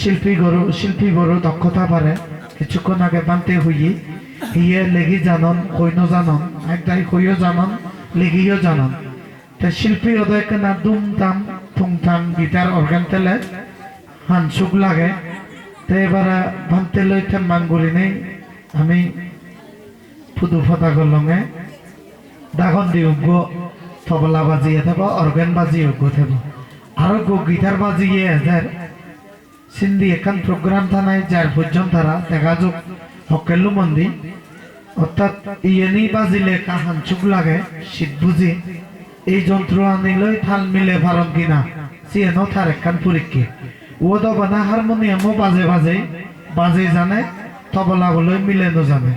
শিল্পী গরু শিল্পী গরু দক্ষতা পারে কিছুক্ষণ আগে বানতে হইয়ে হিয়ে লেগি জানন কইন জানন একদাই কইও জানন, লেগিও জানন। তে শিল্পী ওদের কেনা দুম দাম থুং থাম গিটার অর্গান তেলে হানসুক লাগে। তে এবারে লই মাঙ্গুরি নেই, আমি ফুদু ফটা গলঙে। দাগন দি উগ্র তবলা বাজিয়ে থাকব অর্গান বাজিয়ে থাকব আরও গিটার বাজিয়ে এদের সিন্ধি এখান প্রোগ্রাম থানায় যার পর্যন্ত তারা দেখা যোগ হকেলু মন্দি অর্থাৎ ইয়েনি বাজিলে কাহান চুক লাগে, শীত বুঝি এই যন্ত্র আনিলৈ থাল মিলে ভারত কিনা সিয়েনো থার একখান পরীক্ষা ও তো বানা হারমোনিয়ামও বাজে বাজে বাজে জানে তবলা বলে মিলে জানে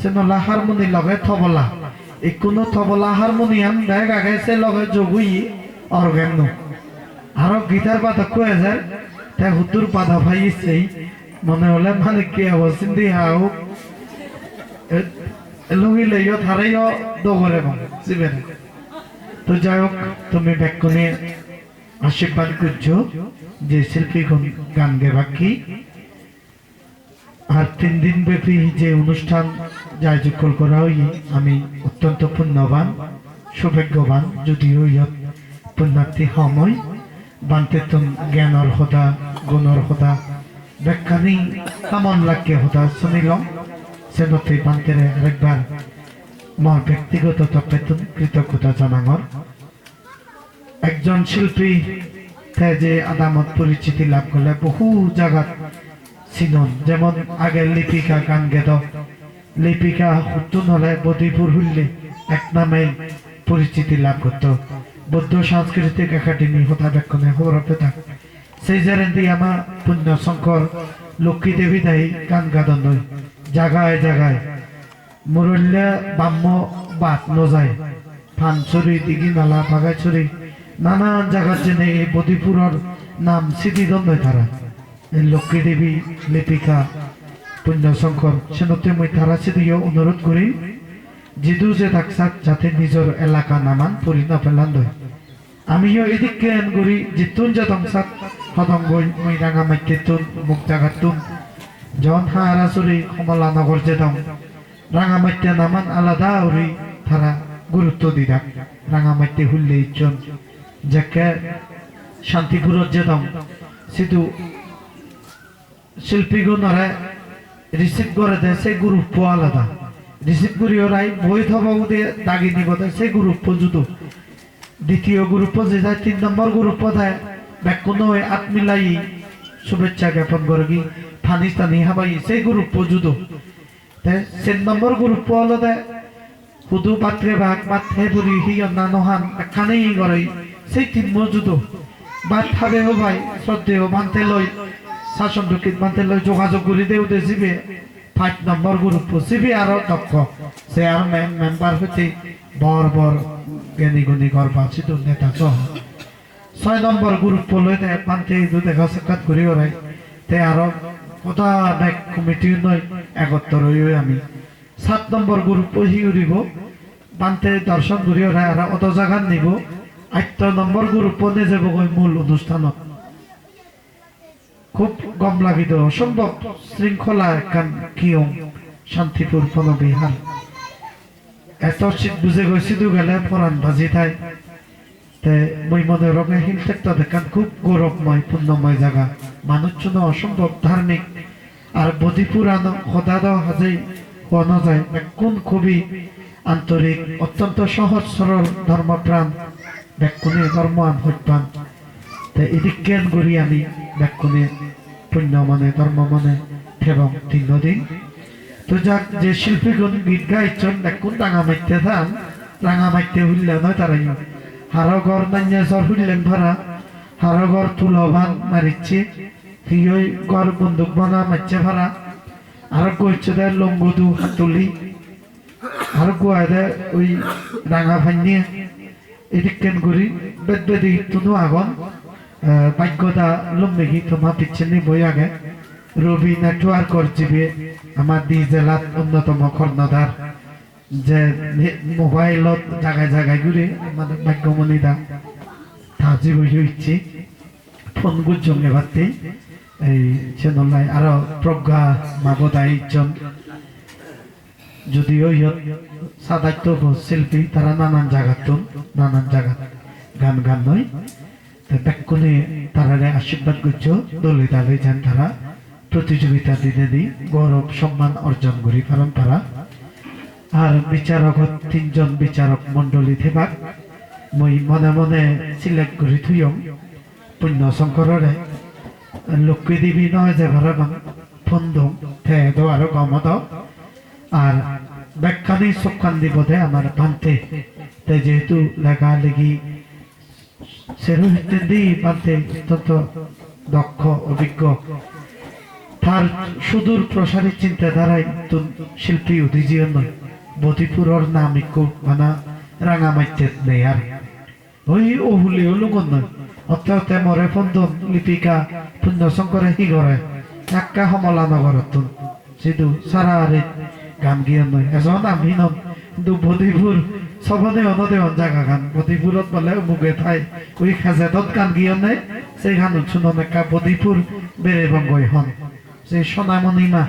সেনলা হারমোনি লগে তবলা কোনো তবলা হারমোনিয়াম দেখ আগে সে লগে যোগুই অর্গেন আরও গিটার পাতা কয়ে যায় তাই হুতুর পাতা ভাইছেই মনে হলে মানে কি অবস্থিন দি হাও লুঙ্গি লইও থারাইও দৌড়ে মানে জিবে তো যাই হোক তুমি ব্যাকুনে আশীর্বাদ করছ যে শিল্পী গান গেবাকি আর তিন দিন ব্যাপী যে অনুষ্ঠান আয়োজন করা হই আমি অত্যন্ত পুণ্যবান সৌভাগ্যবান যদিও ইয়াত পুণ্যার্থী সময় বান্তে তুম জ্ঞানৰ সদা গুণৰ সদা ব্যাখ্যানি কামন লাগে সদা শুনিলম। সেনতে বান্তেরে একবার আমার ব্যক্তিগত তত্ত্বেতন কৃতজ্ঞতা জানাঙর। একজন শিল্পী যে আদামত পরিচিতি লাভ করলে বহু জায়গাত চিনন। যেমন আগে লিপিকা গান গেদ লিপিকা হুতুন হলে বদিপুর হুললে এক নামে পরিচিতি লাভ করত। বৌদ্ধ সাংস্কৃতিক একাডেমি হতা ব্যাখ্যনে খবর পেতা সেই জেরেন্দি আমার পুণ্য শঙ্কর লক্ষ্মী দেবী দায়ী গান গাদন জাগায় জাগায়। মুরল্যা বাম্য বাত নজায়। ফানছড়ি দিঘি নালা বাগাইছড়ি নানান জায়গার জন্য এই বদিপুরের নাম স্মৃতিদন নয় তারা এই লক্ষ্মী দেবী লিপিকা পুণ্যশঙ্কর সেনতে মই তারা সিদিও অনুরোধ করি জিদু যে থাকসাক যাতে নিজের এলাকা নামান পরি না দই আমিও এদিক জ্ঞান করি জিতুন যে দংসাক সদঙ্গই মই রাঙা মাইতে তুন মুখ জাগাত তুন। জন হারাসুরি কমলা নগর যে দং। রাঙা মাইতে নামান আলাদা উরি তারা গুরুত্ব দিদাক রাঙা মাইতে হুললে ইচ্ছন যাকে শান্তিপুরত যে দং। সিধু শিল্পীগুণরে রিসিভ করে দেয় সেই গ্রুপ আলাদা। রিসিভ করি ওরাই বই থবাও দিয়ে দাগি নিব দেয় সেই গ্রুপ জুতো দ্বিতীয় গ্রুপ যে যায়, তিন নম্বর গ্রুপ দেয় ব্যাকুন হয়ে আত মিলাই শুভেচ্ছা জ্ঞাপন করে কি ফানি টানি হাবাই, সেই গ্রুপ জুতো তিন নম্বর গ্রুপ আলাদা হুদু পাত্রে ভাগ মাথে বুড়ি হিয় না নহান একখানেই করে সেই তিন মজুদো বাদ খাবে হো ভাই শ্রদ্ধেয় মানতে লই শাসন ঢুকিত মানতে লই যোগাযোগ করি দেও দে জিবে। ফাইভ নম্বর গ্রুপ জিবে আর দক্ষ। আর মেম্বার হইতে বর বর জ্ঞানী গুণী গর্বাচিত নেতা সহ। ছয় নম্বর গ্রুপ পান্তে দু দেখা সাক্ষাৎ করি ওরাই তে আর কথা দেখ কমিটি নয় একত্র হই আমি। সাত নম্বর গ্রুপ হি উড়িব বান্তে দর্শন করি ওরাই আর অত জায়গা নিব। আট নম্বর গ্রুপ নে যাব মূল অনুষ্ঠানত। খুব গম লাগিত অসম্ভব শৃঙ্খলা একখান কিয়ং, শান্তিপুর বনবিহার এত শীত বুঝে গৈছি দু গেলে পরাণ ভাজি থাই তে মই মনে রঙে হিল থাকতে দেখান খুব গৌরবময় পুণ্যময় জায়গা মানুষ জন্য অসম্ভব ধার্মিক আর বদিপুরাণ সদা দাও হাজেই হওয়া যায় কোন খুবই আন্তরিক অত্যন্ত সহজ সরল ধর্মপ্রাণ ব্যাকুণে ধর্মান হইপান তে এদিক জ্ঞান করি আমি ব্যাকুণে পুণ্য মানে ধর্ম মানে এবং তিন দিন তো যাক, যে শিল্পীগুণ গীত গাইছেন ব্যাকুণ রাঙা মাইতে থান রাঙা মাইতে হইলে নয় তারাই। হারগর নাইয়া সর হইলেন ভাড়া হারগর তুলবান মারিচ্ছে, হিয়ই গর বন্দুক বানা মারছে ভাড়া আর কইছে দেয় লম্বদু হাতুলি আর গোয়ায় দেয় ওই রাঙা ভাঙিয়ে, এদিক কেন করি, বেদ বেদি তুনু আগন লম্বেগি তোমা পিছনে বই আগে রবি নেটওয়ার্ক করছিবে আমার দি জেলাত অন্যতম কর্ণধার যে মোবাইলত জায়গায় জায়গায় ঘুরে আমাদের ভাগ্যমণি দা তাজি বই হইছে ফোন গুজঙ্গে ভাতে এই চেনলাই আরও প্রজ্ঞা মাবদাই ইজন যদিও ইয়ত সাদাইত্য শিল্পী তারা নানান জায়গাত নানান জায়গাত গান গান নয় ব্যাকুনে তারা আশীর্বাদ করছ, দলে দালে যেন তারা, প্রতিযোগিতা দিনে দি, গৌরব, সম্মান অর্জন করি, কারণ তারা। আর বিচারক তিনজন বিচারক মন্ডলী থেবাক মই মনে মনে সিলেক্ট কৰি থুয়ম পুণ্য শংকৰৰে লক্ষ্মী দেৱী নহয় যে ঘৰৰ ফন্দম থেদ আৰু গমদ আর ব্যাখ্যানি সক্ষান দিবদে আমার বানতে তে যেহেতু লেখা লেগি দি বানতে অত্যন্ত দক্ষ অভিজ্ঞ তার সুদূর প্রসারী চিন্তাধারায় শিল্পী উদিজিও নয়। বদিপুরর নাম ইকু মানা রাঙামাইতে নেই আর ওই ওহুলি ওলুগন একা সমলা নগরত যিটো সারা গান গিয়ে নয় এজন আমি নম কিন্তু বদিপুর সবনে অনদে অন জায়গা গান বদিপুরত বলে মুগে ঠাই। ওই খাজেদত গান গিয়ে নেই। সেই গান শুনন একা বদিপুর বেড়ে বঙ্গই হন যে সোনামণিমা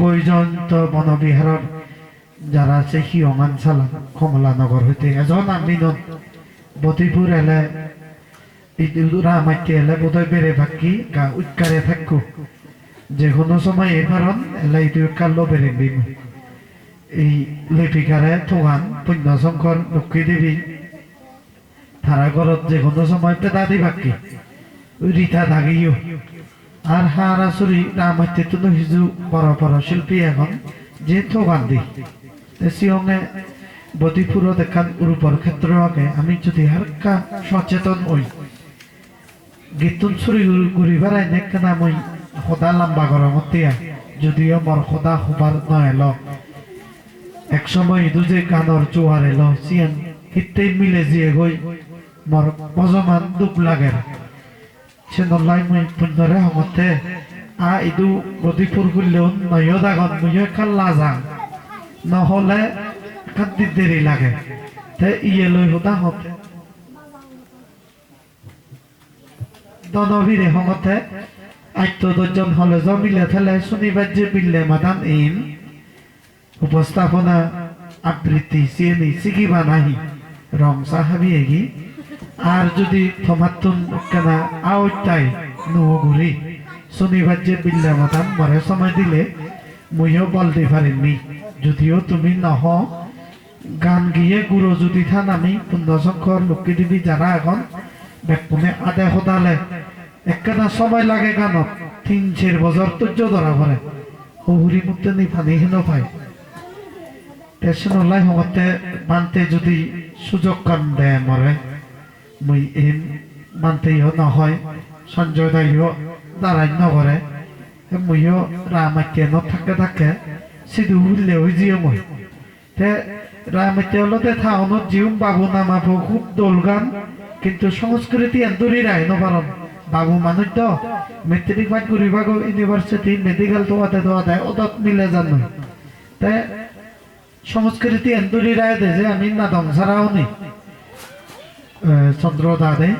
বৈজয়ন্ত বনবিহাৰৰ যারা আছে সিয়মান চালান কমলানগর হইতে এজন আমি বদিপুর এলে রামাইতে এলে, বোধহয় বেড়ে বাকি গা উৎকারে থাকো। যে কোনো সময় এবারন এলে ইটো কাল্লো বেড়ে দিম এই লেপিকারে থোগান পুণ্য শঙ্কর লক্ষ্মী দেবী তারা ঘরত যে কোনো সময় পেদা দি বাকি রিতা দাগিও। আর হারাসুরি রামাইতে তো হিজু বড় বড় শিল্পী এখন যে থোগান দি। সিয়ঙে বদিপুর দেখান উর্বর ক্ষেত্র আগে আমি যদি হালকা সচেতন হই গীতুন চুরি ঘুরি বেড়াই নেকেনা মই সদা লম্বা গরমতিয়া যদিও মোর সদা হবার নহেল এক সময় যে গানৰ জোৱাৰ এল হিতেই মিলে যিয়ে গৈ মোৰ বজমান দুখ লাগে চেনলাই মই পুণ্যৰে সমতে আ ইদু বদিপুৰ গুলিও নয় দাগত মই কাল্লা যাং। নহলে কান্দি দেৰি লাগে, তে ইয়ে লৈ সোধা হতে। দনবীরে হমতে আত্মদর্জন হলে জমিলে ফেলে শনিবার যে বিল্লে মাদান ইন। উপস্থাপনা আবৃত্তি সিয়েনি শিখিবা নাহি, রং সাহাবি এগি। আর যদি থমাতুন কেনা আওটাই নুগুরি শনিবার যে বিল্লে মাদান মরে সময় দিলে মইও বলতে পারিনি যদিও তুমি নহ, গান গিয়ে গুরু যদি থান আমি পূর্ণশঙ্কর লক্ষ্মী দেবী যারা এখন বেকুনে আদে সদালে একখানা সময় লাগে গানত তিন চার বছর তুর্য ধরা পড়ে হুহুরি মুক্তি নি পানি হেন পায়। মানতে যদি সুযোগ কান দেয় মরে, মুই এম মানতে ইহ সঞ্জয় দাইও দাঁড়াই নগরে মুইও রামাইতে ন থাকে থাকে সিধু হুললে ওই জিও মই। তে রামাইতে হলতে থাউনত জিউম বাবু নামাবো খুব দোল গান, কিন্তু সংস্কৃতি এন্দুরি রায় নপারন বাবু মানুষ তো মেট্রিক পাস করিবা গো ইউনিভার্সিটি, মেডিকেল তো তো আতে ওদত মিলে জান। তে সংস্কৃতি এন্দুরি রায় দে যে আমি নাদং ছাড়াও নি চন্দ্র দাদে,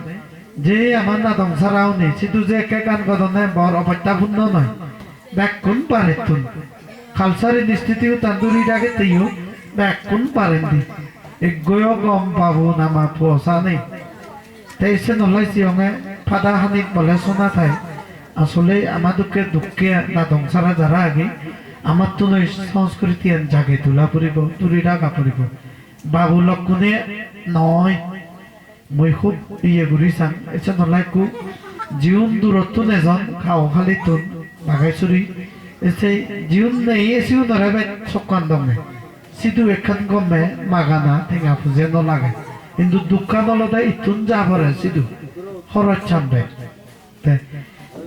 যে আমার নাদং ছাড়াও নি সিধু যে একে গান গদনে বর অপত্যাপূর্ণ নয় ব্যাকুন পারে তুন। খালসারি নিশ্চিতিও তান্দুরি ডাকে তেইও ব্যাকুন পারেন দি। এগোয় গম পাবো নামা পোষা নেই। তেইশে নলাই সিয়ঙে ফাদা হানিত বলে শোনা থাই আসলে আমাদেরকে দুঃখে না ধ্বংসারা যারা আগে আমার তো নয় সংস্কৃতি জাগে তোলা পড়িব তুলি রাখা পড়িব বাবু লক্ষণে নয়, মই খুব ইয়ে ঘুরি চান এসে নলাই কু জীবন দূরত্ব নেজন, খাও খালি তুন বাগাই চুরি এসে জীবন নেই এসেও নরে বাই চকান দমে। সিধু এখান গমে মাগানা ঠেঙা ফুজে নলাগে। কিন্তু দোকান অলতে ইতুন যা পরে সিধু খরচ চান্দে।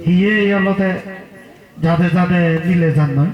হিয়ে অলতে যাদে যাদে নিলে যান নয়।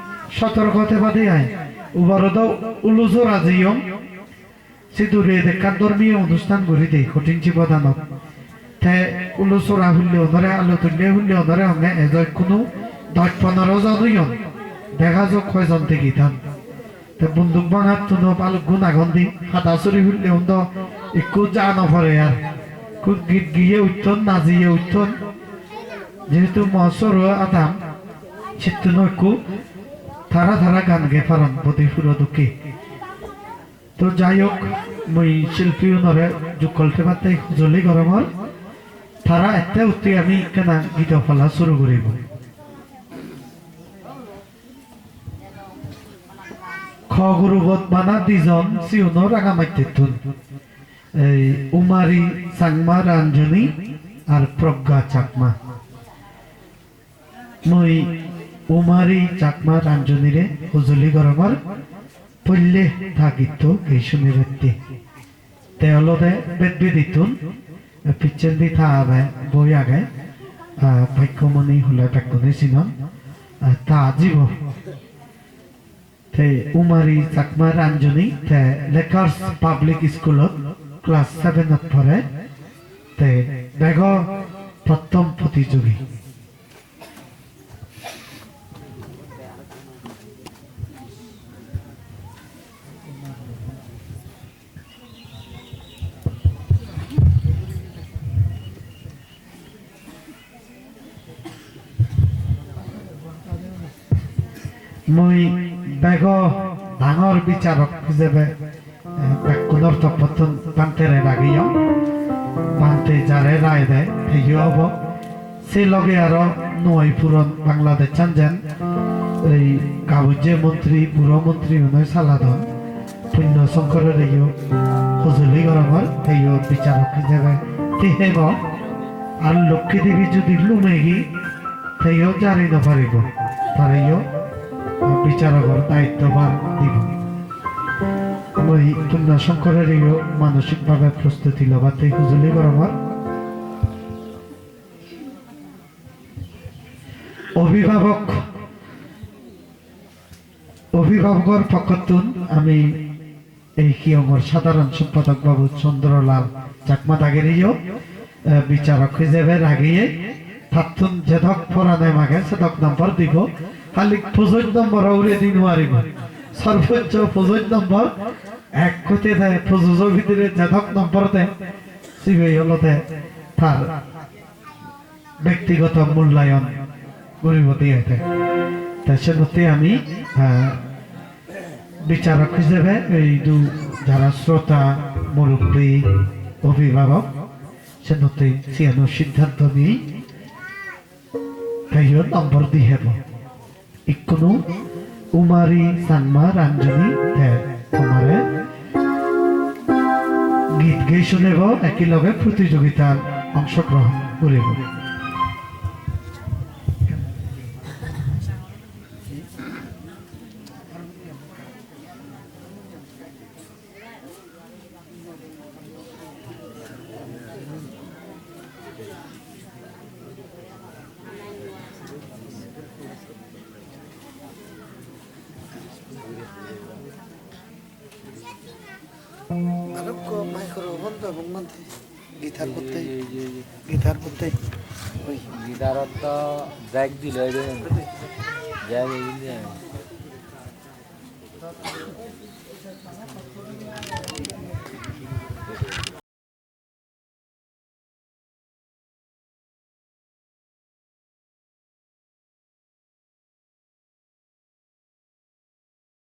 সতর্ক হতে বাদে আয় উবার দাও উলুজোর আজিয়ম সিদুরে দেখান ধর্মীয় অনুষ্ঠান করি দেই কঠিন জীবদানত তে উলুচোরা হুল্লে অনরে আলু তুললে হুল্লে অনরে হঙে এজয় কোনো দশ পনেরো জনইয়ন দেখা যাক কয়জন থেকে থান তে বন্দুক বাঙাত তুনো পালুক গুণ আগন দি হাতা চুরি হুল্লে হন্দ একটু যা নভরে আর খুব গীত গিয়ে উঠতন নাজিয়ে উঠতন যেহেতু মহসর আদাম চিত্তন একটু ধারা ধারা গান গে পারন প্রতি ফুরো দুঃখী। তো যাই হোক, মই শিল্পী নরে জুকলতে পাতে হুজলি গরমর তারা এতে উঠি আমি কেনা গীত ফলা শুরু করিব। খ গুরুবত মানা দুজন সিউন রাঙা মাইতেতুন এই উমারি, চাংমা রাঞ্জনী আর প্রজ্ঞা চাকমা। মই উমারি চাকমা রাঞ্জনীরে হুজলি গরমর পল্লে থাকিত শুনে ব্যক্তি তেওলদে বেদ বেদিতুন পিচ্ছেন দি থাবে বই আগে ভাগ্যমণি হলে ভাগ্যনি চিনন তা জীব তে উমারি চাকমা রাঞ্জনী তে লেকার্স পাবলিক স্কুলত ক্লাস সেভেনত পড়ে তে বেগ প্রথম প্রতিযোগী। মই বেগ ডাঙৰ বিচাৰক হিচাপে বেকুণৰ তপতন পান্তেৰে ৰাগিয়ম পান্তে যাৰে ৰায় দে হেয়ো হ'ব। সে লগে আরও নয় পুরন বাংলাদেশ চানজেন এই কাগজে মন্ত্রী বুড়ো মন্ত্রী উনয় সালাদন পুণ্য শঙ্করের এইও সজুলি গরমর এইও বিচারক হিসেবে তেহেব আর লক্ষ্মী দেবী যদি লুমেগি, সেইও জারি নপারিব তারেও বিচারকর দায়িত্বভার দিব। মই পুণ্য শঙ্করের এইও মানসিকভাবে প্রস্তুতি লবাতে অভিভাবক, অভিভাবকর পক্ষতুন আমি এই কিয়ঙর সাধারণ সম্পাদক বাবু চন্দ্রলাল চাকমা দাগেরিও বিচারক হিসেবে রাগিয়ে থাতুন যেধক পরানে মাগে, সেধক নম্বর দিব। খালি পুজোর নম্বর উড়ে দিন মারিব। সর্বোচ্চ পুজোর নম্বর এক কোটি দেয়। পুজোর ভিতরে যেধক নম্বর দেয়। সিবিআই হলো দেয় তার ব্যক্তিগত মূল্যায়ন গরিবতী হতে তা সেমতে আমি বিচারক হিসেবে এই দু যারা শ্রোতা, মুরব্বী, অভিভাবক, সেমতে সিয়ানো সিদ্ধান্ত তাইও নম্বর দি ইকোনো উমারি সানমা রাঞ্জনী তে তোমারে। গীত গেই শুনেব একেলগে প্রতিযোগিতার অংশগ্রহণ করিব। গিটার করতে গিটার করতে। ওই। গিটারত তো ব্যাগ দিল ব্যাগ দিল